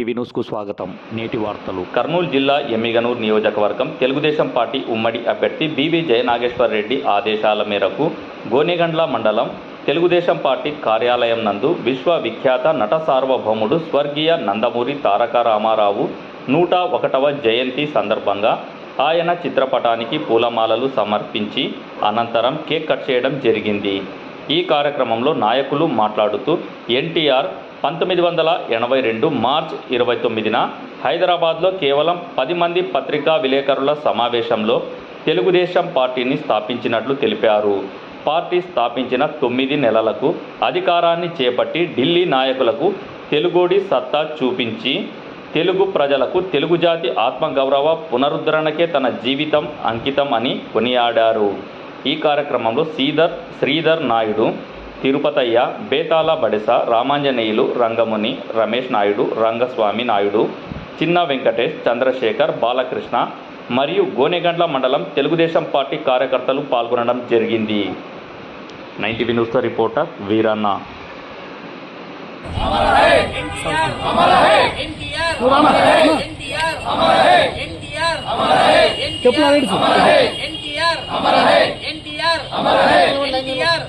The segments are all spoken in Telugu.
టీవీ న్యూస్కు స్వాగతం. నేటి వార్తలు. కర్నూలు జిల్లా ఎమ్మిగనూరు నియోజకవర్గం తెలుగుదేశం పార్టీ ఉమ్మడి అభ్యర్థి బీవీ జయనాగేశ్వర్ రెడ్డి ఆదేశాల మేరకు గోనెగండ్ల మండలం తెలుగుదేశం పార్టీ కార్యాలయం నందు విశ్వవిఖ్యాత నట సార్వభౌముడు స్వర్గీయ నందమూరి తారక రామారావు నూట ఒకటవ జయంతి సందర్భంగా ఆయన చిత్రపటానికి పూలమాలలు సమర్పించి అనంతరం కేక్ కట్ చేయడం జరిగింది. ఈ కార్యక్రమంలో నాయకులు మాట్లాడుతూ ఎన్టీఆర్ పంతొమ్మిది వందల ఎనభై రెండు మార్చ్ ఇరవై తొమ్మిదిన హైదరాబాద్లో కేవలం పది మంది పత్రికా విలేకరుల సమావేశంలో తెలుగుదేశం పార్టీని స్థాపించినట్లు తెలిపారు. పార్టీ స్థాపించిన తొమ్మిది నెలలకు అధికారాన్ని చేపట్టి ఢిల్లీ నాయకులకు తెలుగోడి సత్తా చూపించి తెలుగు ప్రజలకు తెలుగు జాతి ఆత్మగౌరవ పునరుద్ధరణకే తన జీవితం అంకితం అని కొనియాడారు. ఈ కార్యక్రమంలో శ్రీధర్ శ్రీధర్ నాయుడు తిరుపతయ్య బేతాల బడెస రామాంజనేయులు రంగముని రమేష్ నాయుడు రంగస్వామి నాయుడు చిన్న వెంకటేష్ చంద్రశేఖర్ బాలకృష్ణ మరియు గోనెగండ్ల మండలం తెలుగుదేశం పార్టీ కార్యకర్తలు పాల్గొనడం జరిగింది. నైన్టీ న్యూస్తో రిపోర్టర్ వీరన్న. ఎన్టీఆర్ అమర్ హై ఎన్టీఆర్ అమర్ హై ఎన్టీఆర్ అమర్ హై ఎన్టీఆర్ అమర్ హై చెప్పు అమర్ హై ఎన్టీఆర్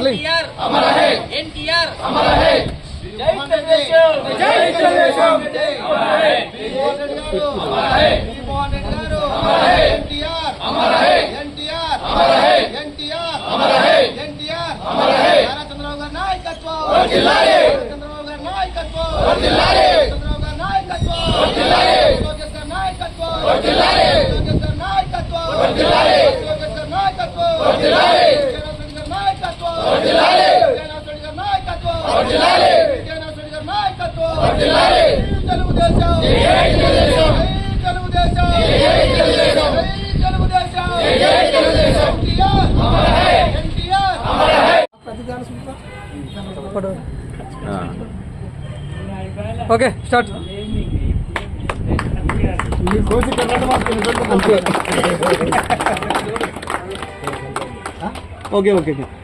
ఎన్టీఆర్ ఎన్టీఆర్ చంద్రబాబు గారి నాయకత్వం చంద్రబాబు గారి నాయకత్వం నాయకత్వం నాయకత్వం నాయకత్వం వర్ధిల్లాలి జగన్మోహన్ గారి నాయకత్వం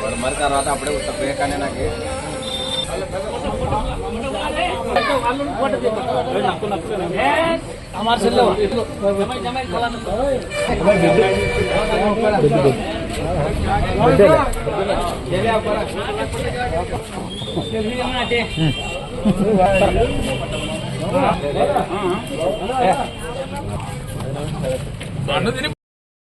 પરમર કરવાતા આપણે ઉતપે કાને નાખે અમાર છેલ્લો એટલો જમાઈ જમાઈ કોલાનો જેલે આ પર જેલે હમણા દે હા હા